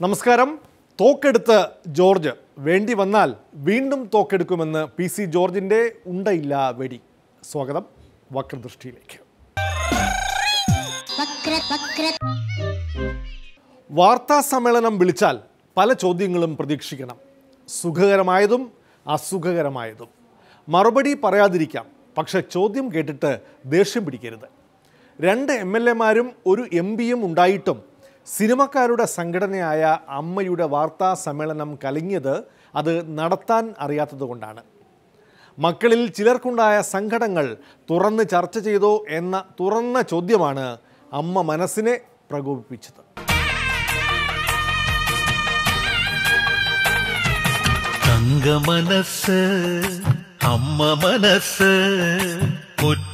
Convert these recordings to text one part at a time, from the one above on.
നമസ്കാരം. തോക്കെടുത്ത് ജോർജ്. വേണ്ടി വന്നാൽ വീണ്ടും തോക്കെടുക്കുമെന്ന് പി സി ജോർജിന്റെ ഉണ്ടയില്ല വെടി. സ്വാഗതം വക്രദൃഷ്ടിയിലേക്ക്. വക്ര വക്ര വാർത്താ സമ്മേളനം വിളിച്ചാൽ പല ചോദ്യങ്ങളും പ്രതീക്ഷിക്കണം. സുഖകരമായതും അസുഖകരമായതും. മറുപടി പറയാതിരിക്കാം. പക്ഷെ ചോദ്യം കേട്ടിട്ട് ദേഷ്യം പിടിക്കരുത്. രണ്ട് എം എൽ എമാരും ഒരു എം പിയും ഉണ്ടായിട്ടും സിനിമക്കാരുടെ സംഘടനയായ അമ്മയുടെ വാർത്താ സമ്മേളനം കലങ്ങിയത് അത് നടത്താൻ അറിയാത്തതുകൊണ്ടാണ് മക്കളിൽ ചിലർക്കുണ്ടായ സങ്കടങ്ങൾ തുറന്ന് ചർച്ച ചെയ്തോ എന്ന തുറന്ന ചോദ്യമാണ് അമ്മ മനസ്സിനെ പ്രകോപിപ്പിച്ചത്. തങ്ക അമ്മ മനസ്സ്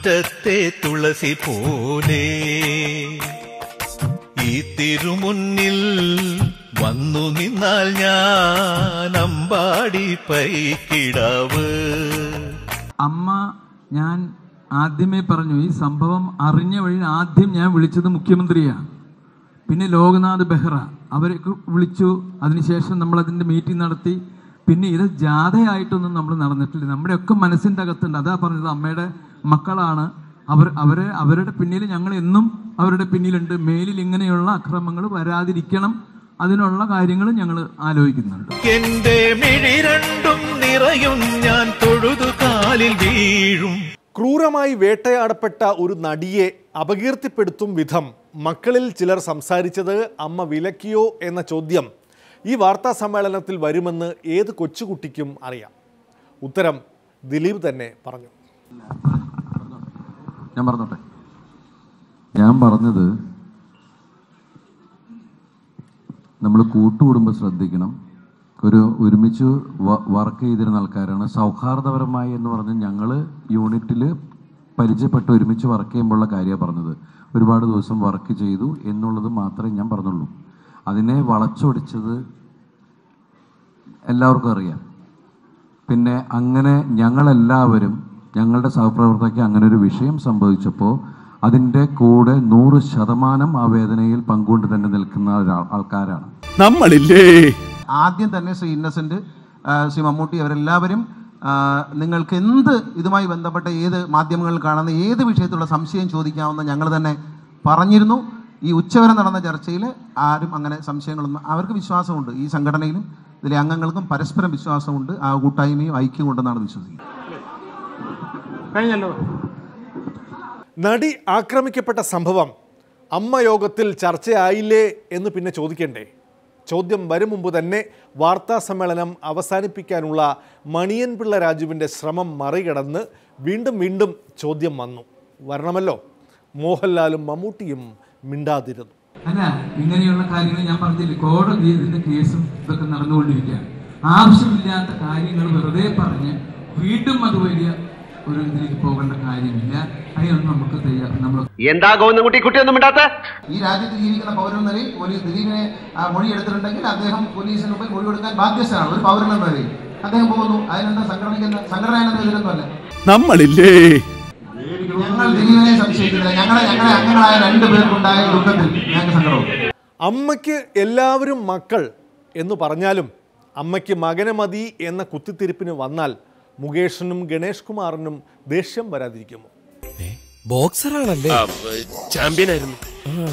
മുറ്റത്തെ തുളസി പോലെ ഈ തിരുമുന്നിൽ വന്നു നിന്നാൽ ഞാൻ അമ്പാടി പൈക്കിടാവ്. അമ്മ ഞാൻ ആദ്യമേ പറഞ്ഞു ഈ സംഭവം അറിഞ്ഞ വഴി ആദ്യം ഞാൻ വിളിച്ചത് മുഖ്യമന്ത്രിയാണ് പിന്നെ ലോക്നാഥ് ബെഹ്റ അവരൊക്കെ വിളിച്ചു. അതിനുശേഷം നമ്മൾ അതിന്റെ മീറ്റിംഗ് നടത്തി. പിന്നെ ഇത് ജാഥയായിട്ടൊന്നും നമ്മൾ നടന്നിട്ടില്ല. നമ്മുടെയൊക്കെ മനസ്സിന്റെ അകത്തുണ്ട്. അതാ പറഞ്ഞത് അമ്മയുടെ മക്കളാണ്. അവർ അവരെ അവരുടെ പിന്നിൽ ഞങ്ങൾ എന്നും അവരുടെ പിന്നിലുണ്ട്. മേലിൽ ഇങ്ങനെയുള്ള അക്രമങ്ങൾ വരാതിരിക്കണം. അതിനുള്ള കാര്യങ്ങൾ ഞങ്ങൾ ആലോചിക്കുന്നുണ്ട്. എന്റെ മിഴി രണ്ടും നിറയും ഞാൻ തൊഴുതു കാലിൽ വീഴും. ക്രൂരമായി വേട്ടയാടപ്പെട്ട ഒരു നടിയെ അപകീർത്തിപ്പെടുത്തും വിധം മക്കളിൽ ചിലർ സംസാരിച്ചത് അമ്മ വിലക്കിയോ എന്ന ചോദ്യം ഈ വാർത്താ സമ്മേളനത്തിൽ വരുമെന്ന് ഏത് കൊച്ചുകുട്ടിക്കും അറിയാം. ഉത്തരം ദിലീപ് തന്നെ പറഞ്ഞു. ഞാൻ പറഞ്ഞോട്ടെ ഞാൻ പറഞ്ഞത് നമ്മൾ കൂട്ടുകുടുംബം ശ്രദ്ധിക്കണം. ഒരു ഒരുമിച്ച് വർക്ക് ചെയ്തിരുന്ന ആൾക്കാരാണ്. സൗഹാർദ്ദപരമായി എന്ന് പറഞ്ഞ് ഞങ്ങൾ യൂണിറ്റിൽ പരിചയപ്പെട്ട് ഒരുമിച്ച് വർക്ക് ചെയ്യുമ്പോഴുള്ള കാര്യമാണ് പറഞ്ഞത്. ഒരുപാട് ദിവസം വർക്ക് ചെയ്തു എന്നുള്ളത് മാത്രമേ ഞാൻ പറഞ്ഞുള്ളൂ. അതിനെ വളച്ചൊടിച്ചത് എല്ലാവർക്കും അറിയാം. പിന്നെ അങ്ങനെ ഞങ്ങളെല്ലാവരും ഞങ്ങളുടെ സഹപ്രവർത്തകർക്ക് അങ്ങനെ ഒരു വിഷയം സംഭവിച്ചപ്പോൾ അതിന്റെ കൂടെ നൂറ് ശതമാനം ആ വേദനയിൽ പങ്കുകൊണ്ട് തന്നെ നിൽക്കുന്ന ഒരാൾ ആൾക്കാരാണ്. നമ്മളില്ലേ? ആദ്യം തന്നെ ശ്രീ ഇന്നസെന്റ് ശ്രീ മമ്മൂട്ടി അവരെല്ലാവരും നിങ്ങൾക്ക് എന്ത് ഇതുമായി ബന്ധപ്പെട്ട ഏത് മാധ്യമങ്ങളിൽ കാണുന്ന ഏത് വിഷയത്തിലുള്ള സംശയം ചോദിക്കാമെന്ന് ഞങ്ങൾ തന്നെ പറഞ്ഞിരുന്നു. ഈ ഉച്ചവരെ നടന്ന ചർച്ചയിൽ ആരും അങ്ങനെ സംശയങ്ങളൊന്നും അവർക്ക് വിശ്വാസമുണ്ട്. ഈ സംഘടനയിലും ഇതിലെ അംഗങ്ങൾക്കും പരസ്പരം വിശ്വാസമുണ്ട്. ആ കൂട്ടായ്മയും ഐക്യം ഉണ്ടെന്നാണ് വിശ്വസിക്കുന്നത്. നടി ആക്രമിക്കപ്പെട്ട സംഭവം അമ്മ യോഗത്തിൽ ചർച്ചയായില്ലേ എന്ന് പിന്നെ ചോദിക്കണ്ടേ? ചോദ്യം വരും മുമ്പ് തന്നെ വാർത്താ സമ്മേളനം അവസാനിപ്പിക്കാനുള്ള മണിയൻ പിള്ള രാജുവിന്റെ ശ്രമം മറികടന്ന് വീണ്ടും വീണ്ടും ചോദ്യം വന്നു. വരണമല്ലോ. മോഹൻലാലും മമ്മൂട്ടിയും മിണ്ടാതിരുന്നു. അല്ല ഇങ്ങനെയുള്ള കാര്യങ്ങൾ ഞാൻ പറഞ്ഞില്ലേ? കോടതി ഇതിന്റെ കേസും ഇതൊക്കെ നടന്നുകൊണ്ടിരിക്കുകയാണ്. ആവശ്യമില്ലാത്ത കാര്യങ്ങൾ വെറുതെ പറഞ്ഞ് വീണ്ടും അത് വലിയ ഒരു ഇതിലേക്ക് പോകേണ്ട കാര്യമില്ല. അതിനൊന്നും നമുക്ക് നമ്മൾ എന്താ ഗോവിന്ദൻകുട്ടി കുട്ടിയൊന്നും ഇണ്ടാത്ത ഈ രാജ്യത്ത് ജീവിക്കുന്ന പൗരൻ നിലയിൽ പോലീസ് ദിലീപിനെ ആ, മൊഴി എടുത്തിട്ടുണ്ടെങ്കിൽ അദ്ദേഹം പോലീസിന് പോയി മൊഴി കൊടുക്കാൻ ബാധ്യസ്ഥനാണ്. ഒരു പൗരൻ എന്ന നിലയിൽ. അദ്ദേഹം പോകുന്നു. അതിനെന്താ സംഘടനയ്ക്ക് സംഘടന എന്ന ഇതിലൊന്നുമല്ല നമ്മളില്ലേ? ഞങ്ങൾ ദിലീപിനെ സംശയിക്കുന്നില്ല. ഞങ്ങളെ ഞങ്ങളെ അംഗങ്ങളായ രണ്ടു പേർക്കുണ്ടായ ദുഃഖത്തിൽ ഞങ്ങൾക്ക് സങ്കടവും അമ്മയ്ക്ക് എല്ലാവരും മക്കൾ എന്ന് പറഞ്ഞാലും അമ്മയ്ക്ക് മകനെ മതി എന്ന കുത്തിത്തിരിപ്പിന് വന്നാൽ മുകേഷിനും ഗണേഷ് കുമാറിനും ദേഷ്യം വരാതിരിക്കുമോ? ബോക്സറാണല്ലേ? ചാമ്പ്യൻ ആയിരുന്നു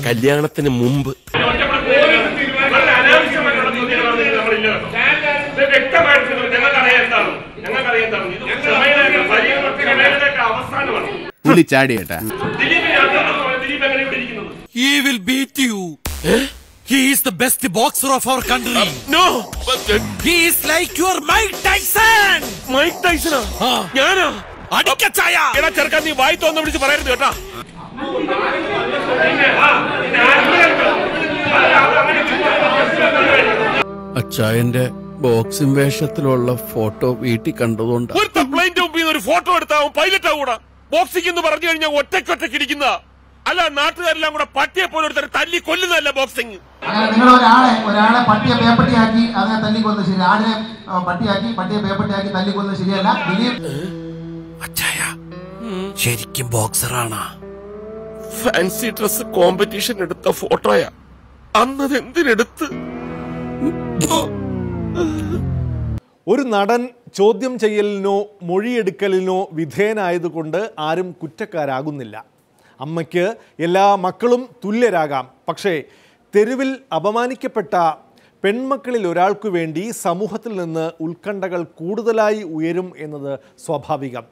കല്യാണത്തിന് മുമ്പ്. ചാടിയേട്ടാ. He will beat you He is the best boxer of our country. no, but he is like your Mike Tyson. Mike Tyson? ഞാനാ? അടിക്കച്ചായ എടാ ചെറുക്കാൻ നീ വായി തോന്നു വിളിച്ച് പറയരുത് കേട്ടാ. അച്ചായന്റെ ബോക്സിംഗ് വേഷത്തിലുള്ള ഫോട്ടോ വീട്ടിൽ കണ്ടതുകൊണ്ട്. ഒരു കംപ്ലൈന്റ് മുമ്പിൽ ഒരു ഫോട്ടോ എടുത്താവും പൈലറ്റ് ആകൂടാ ബോക്സിംഗ് എന്ന് പറഞ്ഞു കഴിഞ്ഞാൽ ഒറ്റയ്ക്കൊറ്റയ്ക്ക് ഇരിക്കുന്ന അല്ല നാട്ടുകാരെല്ലാം കൂടെ പട്ടിയെ പോലെ ഒരുത്തരെ തല്ലി കൊല്ലുന്നതല്ല ബോക്സിംഗ് നിങ്ങൾ ഒരാളെ ഒരാളെ പട്ടിയെ പേപ്പട്ടിയാക്കി അതിനെ തല്ലിക്കൊന്ന് ശരി. ആടിനെ പട്ടിയാക്കി പട്ടിയെ പേപ്പട്ടിയാക്കി തല്ലിക്കൊന്ന് ശരിയല്ല. അച്ചായ ശരിക്കും ബോക്സറാണ് ഫാൻസി ഡ്രസ് കോമ്പറ്റീഷൻ എടുത്ത ഫോട്ടോയാ അന്നത് എന്തിനെടുത്ത്? ഒരു നടൻ ചോദ്യം ചെയ്യലിനോ മൊഴിയെടുക്കലിനോ വിധേയനായതുകൊണ്ട് ആരും കുറ്റക്കാരാകുന്നില്ല. അമ്മയ്ക്ക് എല്ലാ മക്കളും തുല്യരാകാം. പക്ഷേ തെരുവിൽ അപമാനിക്കപ്പെട്ട പെൺമക്കളിൽ ഒരാൾക്കു വേണ്ടി സമൂഹത്തിൽ നിന്ന് ഉത്കണ്ഠകൾ കൂടുതലായി ഉയരും എന്നത് സ്വാഭാവികം.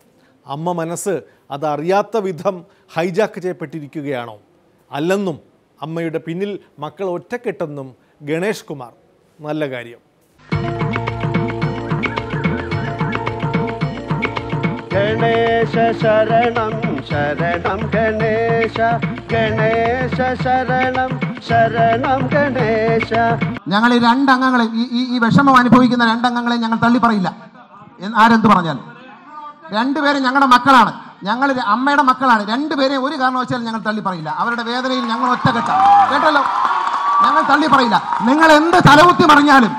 അമ്മ മനസ്സ് അതറിയാത്ത വിധം ഹൈജാക്ക് ചെയ്യപ്പെട്ടിരിക്കുകയാണോ? അല്ലെന്നും അമ്മയുടെ പിന്നിൽ മക്കൾ ഒറ്റക്കെട്ടെന്നും ഗണേഷ് കുമാർ. നല്ല കാര്യം. ഗണേശ ശരണം ശരണം ഗണേശ ഗണേശ ശരണം ശരണം ഗണേശ. ഞങ്ങൾ ഈ രണ്ടംഗങ്ങളെ ഈ ഈ വിഷമം അനുഭവിക്കുന്ന രണ്ടംഗങ്ങളെ ഞങ്ങൾ തള്ളി പറയില്ല ആരെന്ത് പറഞ്ഞാൽ രണ്ടുപേരും ഞങ്ങളുടെ മക്കളാണ്. ഞങ്ങൾ അമ്മയുടെ മക്കളാണ്. രണ്ടുപേരെയും ഒരു കാരണവശാലും ഞങ്ങൾ തള്ളി പറയില്ല അവരുടെ വേദനയിൽ ഞങ്ങൾ ഒറ്റക്കെട്ട. കേട്ടല്ലോ? ഞങ്ങൾ തള്ളി പറയില്ല നിങ്ങൾ എന്ത് തലകുത്തി മറിഞ്ഞാലും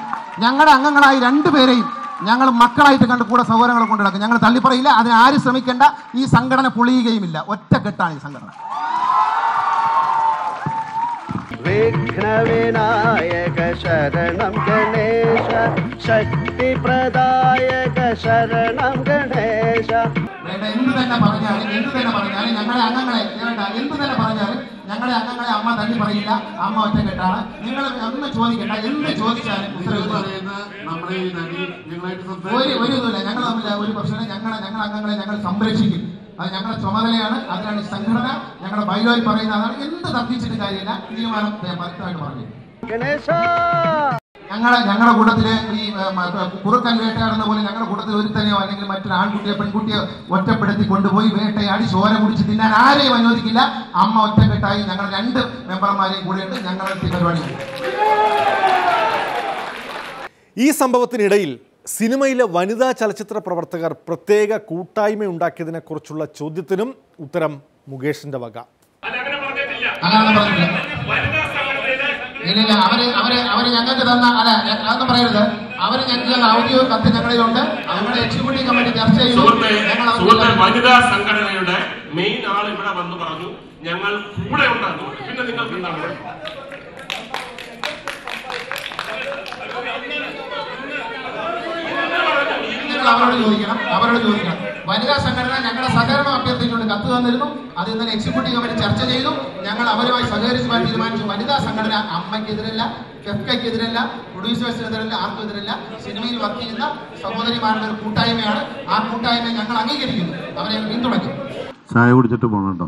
ഞങ്ങളുടെ അംഗങ്ങളായി രണ്ടുപേരെയും ഞങ്ങൾ മക്കളായിട്ട് കണ്ട് കൂടെ സഹോദരങ്ങൾ കൊണ്ട് നടക്കും. ഞങ്ങൾ തള്ളിപ്പറയില്ല അതിന് ആരും ശ്രമിക്കേണ്ട. ഈ സംഘടന പൊളിയുകയുമില്ല. ഒറ്റക്കെട്ടാണ് ഈ സംഘടന. വിഘ്നവിനായക ശരണം ഗണേശ ശക്തി പ്രദായക ശരണം ഗണേശ. വേണ്ട എന്ത് തന്നെ പറഞ്ഞാലും എന്ത് തന്നെ പറഞ്ഞാലും ഞങ്ങളുടെ അംഗങ്ങളെ വേണ്ട എന്ത് തന്നെ പറഞ്ഞാലും ഞങ്ങളുടെ അംഗങ്ങളെ അമ്മ തള്ളി പറയില്ല. അമ്മ ഒറ്റക്കെട്ടാണ്. നിങ്ങൾ ഒന്ന് ചോദിക്കണ്ട. എന്ത് ചോദിച്ചാലും ഉത്തരവ് ഒരു ഒരു ഇതുമില്ല. ഞങ്ങൾ തമ്മിൽ ഒരു പ്രശ്നം ഞങ്ങളെ ഞങ്ങൾ അംഗങ്ങളെ ഞങ്ങൾ സംരക്ഷിക്കും. അത് ഞങ്ങളുടെ ചുമതലയാണ്. അതിനാണ് ഈ സംഘടന. ഞങ്ങളുടെ ബൈലോയിൽ പറയുന്ന അതാണ്. എന്ത് തർക്കിച്ചിട്ട് കാര്യമില്ല. തീരുമാനം ഞാൻ വ്യക്തമായിട്ട് പറഞ്ഞു. ഗണേശ! ഞങ്ങളെ ഞങ്ങളുടെ കൂട്ടത്തിലെ ഈ കുറുക്കൻ വേട്ടയാടുന്ന പോലെ ഞങ്ങളുടെ കൂട്ടത്തിൽ ഒരുത്തനെയോ അല്ലെങ്കിൽ മറ്റൊരു ആൺകുട്ടിയോ പെൺകുട്ടിയോ ഒറ്റപ്പെടുത്തി കൊണ്ടുപോയി വേട്ടയാടി ചോര കുടിച്ച് തിന്നാൻ ആരെയും അനുവദിക്കില്ല. അമ്മ ഒറ്റക്കെട്ടായി ഞങ്ങൾ രണ്ട് മെമ്പർമാരെയും കൂടിയിട്ട് ഞങ്ങളുടെ ഈ പരിപാടി. ഈ സംഭവത്തിനിടയിൽ സിനിമയിലെ വനിതാ ചലച്ചിത്ര പ്രവർത്തകർ പ്രത്യേക കൂട്ടായ്മ ഉണ്ടാക്കിയതിനെക്കുറിച്ചുള്ള ചോദ്യത്തിനും ഉത്തരം മുകേഷിന്റെ വക. അങ്ങനെ പറഞ്ഞില്ല ഇല്ല ഇല്ല അവർ അവർ അവർ ഞങ്ങൾക്ക് തന്ന അല്ല അതൊന്നും പറയരുത്. അവർ ഞങ്ങൾക്ക് തന്ന ഔദ്യോഗിക കത്ത് ഞങ്ങളിലുണ്ട്. അവരുടെ എക്സിക്യൂട്ടീവ് കമ്മിറ്റി ചർച്ച ചെയ്തു. വനിതാ സംഘടനയുടെ മെയിൻ ആൾ ഇവിടെ വന്ന് പറഞ്ഞു ഞങ്ങൾ കൂടെ ഉണ്ടാകും. പിന്നെ നിങ്ങൾക്ക് എന്താണ് അവരോട് ചോദിക്കണം. അവരോട് ചോദിക്കണം. വനിതാ സംഘടന ഞങ്ങളുടെ സഹകരണം അഭ്യർത്ഥിച്ചുകൊണ്ട് കത്ത് തന്നിരുന്നു. അത് ഇന്നലെ എക്സിക്യൂട്ടീവ് കമ്മിറ്റി ചർച്ച ചെയ്തു. ഞങ്ങൾ അവരുമായി സഹകരിച്ചുവാൻ തീരുമാനിച്ചു. വനിതാ സംഘടന അമ്മയ്ക്കെതിരല്ല ഫെഫ്കയ്ക്കെതിരല്ല പ്രൊഡ്യൂസേഴ്സിനെതിരല്ല ആർക്കും എതിരല്ല സിനിമയിൽ വർക്ക് ചെയ്യുന്ന സഹോദരിമാരുടെ ഒരു കൂട്ടായ്മയാണ്. ആ കൂട്ടായ്മ ഞങ്ങൾ അംഗീകരിക്കുന്നു. അവരെ പിന്തുണയ്ക്കും. ചായ കുടിച്ചിട്ട് പോണം കേട്ടോ.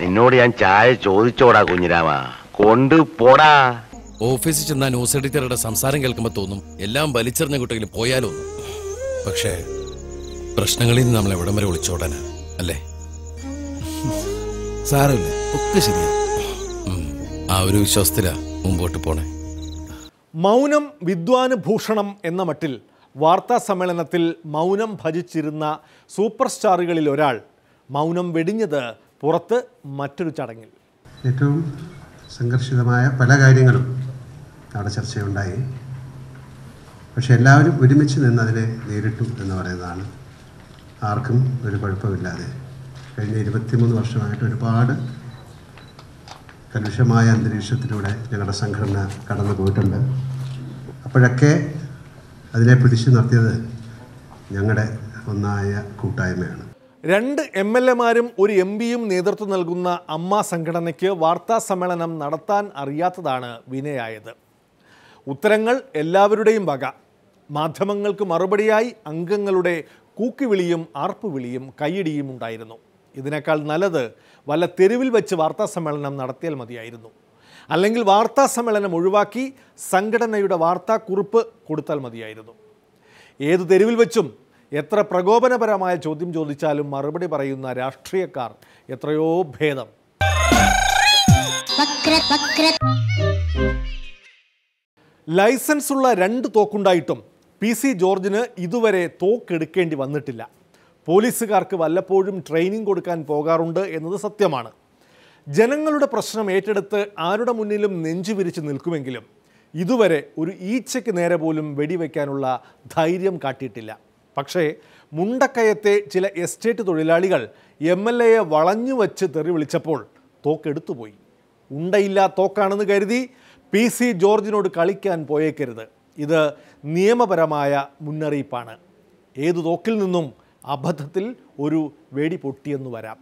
നിന്നോട് ഞാൻ ചായ ചോദിച്ചോടാ കുഞ്ഞിരാമ. കൊണ്ട് പോടാ ഓഫീസിൽ ചെന്ന ന്യൂസ് എഡിറ്ററുടെ സംസാരം കേൾക്കുമ്പോൾ തോന്നും. എല്ലാം വലിച്ചെറിഞ്ഞ കുട്ടിയിൽ പോയാലോ പക്ഷേ പ്രശ്നങ്ങളിൽ നിന്ന് നമ്മൾ എവിടം വരെ ഒളിച്ചോടാനാ അല്ലേ? സാരമില്ല ഒക്കെ ശരിയാ. ആ ഒരു വിശ്വാസത്തിലാ മുമ്പോട്ട് പോണേ. മൗനം വിദ്വാന് ഭൂഷണം എന്ന മട്ടിൽ വാർത്താ സമ്മേളനത്തിൽ മൗനം ഭജിച്ചിരുന്ന സൂപ്പർ സ്റ്റാറുകളിൽ ഒരാൾ മൗനം വെടിഞ്ഞത് പുറത്ത് മറ്റൊരു ചടങ്ങിൽ. ഏറ്റവും സംഘർഷിതമായ പല കാര്യങ്ങളും അവിടെ ചർച്ചയുണ്ടായി. പക്ഷെ എല്ലാവരും ഒരുമിച്ച് നിന്ന് അതിനെ നേരിട്ടു എന്ന് പറയുന്നതാണ് ആർക്കും ഒരു കുഴപ്പമില്ലാതെ കഴിഞ്ഞ ഇരുപത്തിമൂന്ന് വർഷമായിട്ട് ഒരുപാട് കലുഷമായ അന്തരീക്ഷത്തിലൂടെ ഞങ്ങളുടെ സംഘടന കടന്നു പോയിട്ടുണ്ട്. അപ്പോഴൊക്കെ അതിനെ പിടിച്ചു നിർത്തിയത് ഞങ്ങളുടെ ഒന്നായ കൂട്ടായ്മയാണ്. രണ്ട് എം എൽ എമാരും ഒരു എം പിയും നേതൃത്വം നൽകുന്ന അമ്മ സംഘടനയ്ക്ക് വാർത്താ സമ്മേളനം നടത്താൻ അറിയാത്തതാണ് വിനയായത്. ഉത്തരങ്ങൾ എല്ലാവരുടെയും വക. മാധ്യമങ്ങൾക്ക് മറുപടിയായി അംഗങ്ങളുടെ കൂക്കിവിളിയും ആർപ്പുവിളിയും കൈയിടിയും ഉണ്ടായിരുന്നു. ഇതിനേക്കാൾ നല്ലത് വല്ല തെരുവിൽ വെച്ച് വാർത്താ സമ്മേളനം നടത്തിയാൽ മതിയായിരുന്നു. അല്ലെങ്കിൽ വാർത്താ സമ്മേളനം ഒഴിവാക്കി സംഘടനയുടെ വാർത്താക്കുറിപ്പ് കൊടുത്താൽ മതിയായിരുന്നു. ഏത് തെരുവിൽ വെച്ചും എത്ര പ്രകോപനപരമായ ചോദ്യം ചോദിച്ചാലും മറുപടി പറയുന്ന രാഷ്ട്രീയക്കാർ എത്രയോ ഭേദം. ലൈസൻസുള്ള രണ്ട് തോക്കുണ്ടായിട്ടും പി സി ജോർജിന് ഇതുവരെ തോക്കെടുക്കേണ്ടി വന്നിട്ടില്ല. പോലീസുകാർക്ക് വല്ലപ്പോഴും ട്രെയിനിങ് കൊടുക്കാൻ പോകാറുണ്ട് എന്നത് സത്യമാണ്. ജനങ്ങളുടെ പ്രശ്നം ഏറ്റെടുത്ത് ആരുടെ മുന്നിലും നെഞ്ചു വിരിച്ച് നിൽക്കുമെങ്കിലും ഇതുവരെ ഒരു ഈച്ചയ്ക്ക് നേരെ പോലും വെടിവെക്കാനുള്ള ധൈര്യം കാട്ടിയിട്ടില്ല. പക്ഷേ മുണ്ടക്കയത്തെ ചില എസ്റ്റേറ്റ് തൊഴിലാളികൾ എം എൽ എയെ വളഞ്ഞു വച്ച് തെറി വിളിച്ചപ്പോൾ തോക്കെടുത്തുപോയി ഉണ്ടയില്ല തോക്കാണെന്ന് കരുതി പി സി ജോർജിനോട് കളിക്കാൻ പോയേക്കരുത്. ഇത് നിയമപരമായ മുന്നറിയിപ്പാണ്. ഏതു തോക്കിൽ നിന്നും അബദ്ധത്തിൽ ഒരു വെടി പൊട്ടിയെന്ന് വരാം.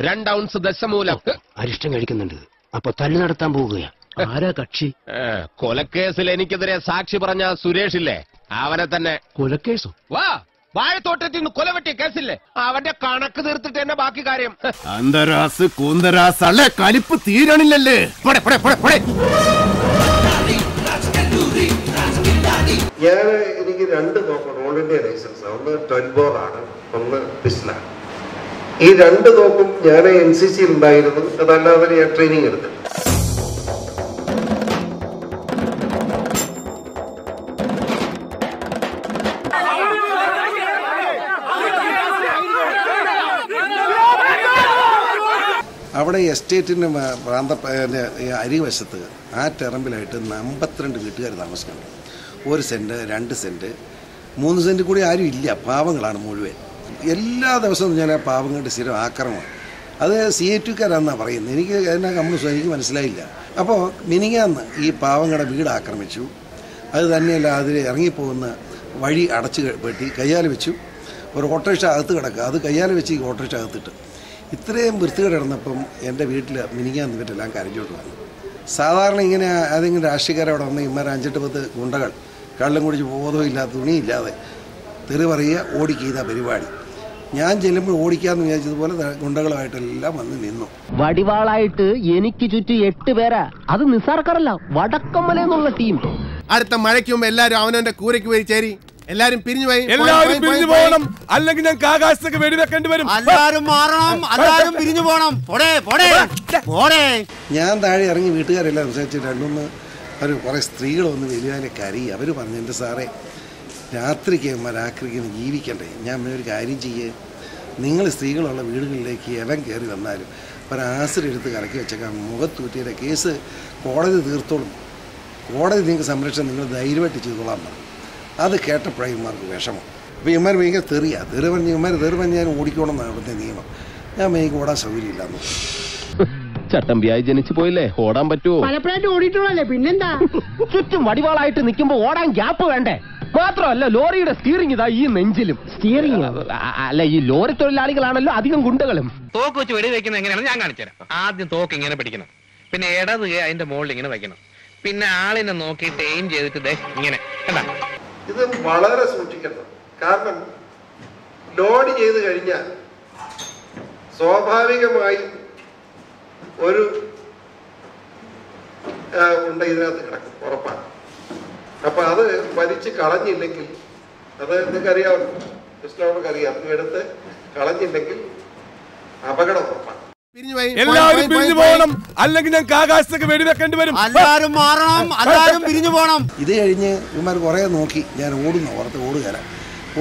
രണ്ടൗൺസ് ദശമൂലം. അരിഷ്ടം കഴിക്കുന്നുണ്ട്. അപ്പൊ തല്ലു നടത്താൻ പോവുകയാ. ആരാ കക്ഷി? കൊലക്കേസിൽ എനിക്കെതിരെ സാക്ഷി പറഞ്ഞ സുരേഷ് ഇല്ലേ അവനെ തന്നെ. കൊലക്കേസോ? വാ. വാഴത്തോട്ടത്തിൽ നിന്ന് കൊലവെട്ടിയ കേസില്ലേ? അവന്റെ കണക്ക് തീർത്തിട്ട് തന്നെ ബാക്കി കാര്യം. അന്തരാസ് കൂന്തരാസ് അല്ലെ കലിപ്പ് തീരണില്ലല്ലേ? ഞാൻ എനിക്ക് രണ്ട് തോക്കുണ്ട് ഓൾ ഇന്ത്യ ലൈസൻസ് ഒന്ന് ട്വൽ ബോർ ആണ് ഒന്ന് പിസ്ലാണ് ഈ രണ്ട് തോക്കും ഞാൻ എൻ സി സി ഉണ്ടായിരുന്നു. അതല്ലാതെ ഞാൻ ട്രെയിനിങ് എടുത്തു അവിടെ എസ്റ്റേറ്റിന് പ്രാന്ത അരിവശത്ത് ആ ടെറമ്പിലായിട്ട് അമ്പത്തിരണ്ട് വീട്ടുകാർ താമസിക്കുന്നത് ഒരു സെന്റ് രണ്ട് സെന്റ് മൂന്ന് സെന്റ് കൂടി ആരും ഇല്ല. പാവങ്ങളാണ് മുഴുവൻ. എല്ലാ ദിവസവും ഞാൻ ആ പാവങ്ങളുടെ സ്ഥിരം ആക്രമണം. അത് സി എ ടുക്കാരാണെന്നാണ് പറയുന്നത്. എനിക്ക് എന്നാ കമ്മ്യൂണിസ്റ്റ് എനിക്ക് മനസ്സിലായില്ല. അപ്പോൾ മിനിങ്ങാന്ന് ഈ പാവങ്ങളുടെ വീട് ആക്രമിച്ചു. അത് തന്നെയല്ല അതിൽ ഇറങ്ങിപ്പോകുന്ന വഴി അടച്ച് പെട്ടി കയ്യാൽ വെച്ചു. ഒരു ഓട്ടോറിക്ഷ അകത്ത് കിടക്കുക. അത് കയ്യാൽ വെച്ച് ഈ ഓട്ടോറിക്ഷ അകത്തിട്ട്. ഇത്രയും വൃത്തികേട് കിടന്നപ്പം എന്റെ വീട്ടിൽ മിനിങ്ങാന്ന് ഇവരെല്ലാം കരഞ്ഞോട്ട് വന്നു. സാധാരണ ഇങ്ങനെ ഏതെങ്കിലും രാഷ്ട്രീയക്കാരെ അവിടെ വന്ന് ഇമ്മാർ അഞ്ചെട്ട് പത്ത് ഗുണ്ടകൾ കള്ളും കുടിച്ച് ബോധമില്ലാത്ത തുണിയില്ലാതെ തെറി പറയുക ഓടിക്കുക പരിപാടി. ഞാൻ ചെല്ലുമ്പോൾ ഓടിക്കാന്ന് വിചാരിച്ചതുപോലെ ഗുണ്ടകളുമായിട്ടെല്ലാം വന്ന് നിന്നു. വടിവാളായിട്ട് എനിക്ക് ചുറ്റും എട്ട് പേരാ. അത് നിസ്സാർക്കാരല്ല വടക്കമ്മലെന്നുള്ള ടീം അടുത്ത മഴയ്ക്ക് മുമ്പ് എല്ലാരും അവനവന്റെ കൂരയ്ക്ക് പോയി ചേരി. എല്ലാരും പിരിഞ്ഞു പോയി. എല്ലാവരും പിരിഞ്ഞു പോകണം. അല്ലെങ്കിൽ ഞങ്ങൾക്ക് ആകാശത്തേക്ക് വെടിവെക്കേണ്ടി വരും. എല്ലാരും മാറണം. എല്ലാരും പിരിഞ്ഞു പോകണം. പോടേ പോടേ പോടേ. ഞാൻ താഴെ ഇറങ്ങി വീട്ടുകാരെല്ലാം സംസാരിച്ച് രണ്ടൊന്ന് അവർ കുറെ സ്ത്രീകൾ വന്ന് വലിയ കരി അവർ പറഞ്ഞു എന്റെ സാറേ രാത്രിക്ക് രാത്രിക്ക് ജീവിക്കണ്ടേ? ഞാൻ പിന്നെ ഒരു കാര്യം ചെയ്യേ. നിങ്ങൾ സ്ത്രീകളുള്ള വീടുകളിലേക്ക് എവൻ കയറി വന്നാലും ഒരാസിഡ് എടുത്ത് കറക്കി വെച്ചേക്കാം. മുഖത്തൂറ്റിയുടെ കേസ് കോടതി തീർത്തോളും. കോടതി നിങ്ങൾക്ക് സംരക്ഷണം നിങ്ങൾ ധൈര്യമായിട്ട് ചെയ്തോളാം. പറഞ്ഞു അത് കേട്ടപ്പോഴേ ഇമാർക്ക് വിഷമം. അപ്പോൾ ഇമാർ ഭയങ്കര തെറിയാ. തെറി പറഞ്ഞ് ഇമാർ തെറി പറഞ്ഞ് ഞാൻ ഓടിക്കണം എന്നാണ് അവിടുത്തെ നിയമം. ഞാൻ മേക്ക് ഓടാൻ സൗകര്യമില്ലാന്ന് ചട്ടമ്പിയായി ജനിച്ചു പോയില്ലേ? ഓടാൻ പറ്റുമോ പലപ്പോഴായിട്ട് ഓടിയിട്ടുള്ളല്ലേ പിന്നെന്താ? ചുറ്റും വടിവാളായിട്ട് നിൽക്കുമ്പോൾ ഓടാൻ ഗ്യാപ്പ് വേണ്ടേ? മാത്രമല്ല ലോറിയുടെ സ്റ്റിയറിംഗ് ഇതാ ഈ നെഞ്ചിലും. സ്റ്റിയറിംഗ് അല്ല ഈ ലോറി തൊഴിലാളികളാണല്ലോ അധികം ഗുണ്ടകളും. തോക്ക് വെച്ച് വെടി വെക്കുന്നത് എങ്ങനെയാണ് ഞാൻ കാണിച്ചുതരാം ആദ്യം തോക്ക് ഇങ്ങനെ പിടിക്കണം. പിന്നെ ഇടത് അതിന്റെ മുകളിൽ ഇങ്ങനെ വെക്കണം. പിന്നെ ആളിനെ നോക്കിയിട്ട് എയിം ചെയ്തിട്ട് ദേ ഇങ്ങനെ. കണ്ടാ? ഇത് വളരെ സൂക്ഷിക്കണം. കാരണം ലോഡ് ചെയ്ത് കഴിഞ്ഞാൽ സ്വാഭാവികമായി ഒരു ഉണ്ട് ഇതിനകത്ത് കിടക്കും ഉറപ്പാണ്. അപ്പൊ അത് വലിച്ച് കളഞ്ഞില്ലെങ്കിൽ അത് നിങ്ങൾക്ക് അറിയാമല്ലോ കൃഷ്ണവർക്ക് അറിയാം എടുത്ത് കളഞ്ഞില്ലെങ്കിൽ അപകടം ഉറപ്പാണ് എല്ലാവരും പിരിഞ്ഞു പോകണം. അല്ലെങ്കിൽ ഞങ്ങൾക്ക് ആകാശത്തേക്ക് വെടിവെക്കേണ്ടി വരും. എല്ലാവരും മാറണം എല്ലാവരും പിരിഞ്ഞു പോകണം. ഇത് കഴിഞ്ഞ് ഇവന്മാർ കുറെ നോക്കി. ഞാൻ ഓടുന്നു ഓർത്ത് ഓടുകയല്ല.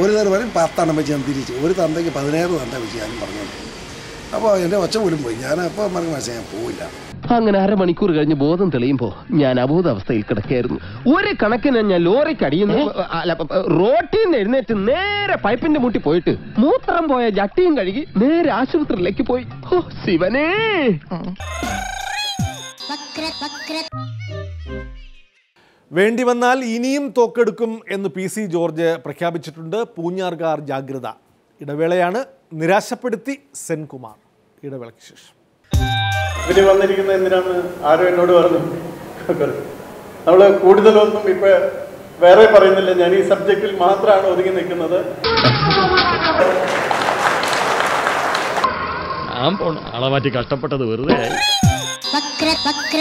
ഒരു തരം പറയും പത്തെണ്ണം വെച്ച് ഞാൻ തിരിച്ചു. ഒരു തന്തയ്ക്ക് പതിനേഴ് തന്ത വെച്ച് ഞാൻ പറഞ്ഞു അപ്പോൾ എന്റെ ഒച്ച പോലും പോയി. ഞാൻ അപ്പോൾ ഇവന്മാർക്ക് മനസ്സിലായി ഞാൻ പോയില്ല അങ്ങനെ അരമണിക്കൂർ കഴിഞ്ഞ് ബോധം തെളിയുമ്പോ ഞാൻ അബോധാവസ്ഥയിൽ കിടക്കായിരുന്നു ഒരു കണക്കിന് ഞാൻ ലോറിക്ക് അടിയുന്നു അല്ല റോട്ടിൽ നിന്ന് എഴുന്നേറ്റ് നേരെ പൈപ്പിന്റെ മുട്ടി പോയിട്ട് മൂത്രം പോയ ജട്ടിയും കഴുകി നേരെ ആശുപത്രിയിലേക്ക് പോയി. ഓ ശിവനേ! വേണ്ടി വന്നാൽ ഇനിയും തോക്കെടുക്കും എന്ന് പി സി ജോർജ് പ്രഖ്യാപിച്ചിട്ടുണ്ട്. പൂഞ്ഞാർകാർ ജാഗ്രത. ഇടവേളയാണ്. നിരാശപ്പെടുത്തി സെൻകുമാർ. ഇടവേളയ്ക്ക് ശേഷം. ഇവർ വന്നിരിക്കുന്നത് എന്തിനാണ്? ആരോ എന്നോട് പറഞ്ഞു. നമ്മൾ കൂടുതലൊന്നും ഇപ്പൊ വേറെ പറയുന്നില്ല. ഞാൻ ഈ സബ്ജക്റ്റിൽ മാത്രമാണ് ഒതുങ്ങി നിൽക്കുന്നത്. ആളെ മാറ്റി കഷ്ടപ്പെട്ടത് വെറുതെ ആയി. വക്ര വക്ര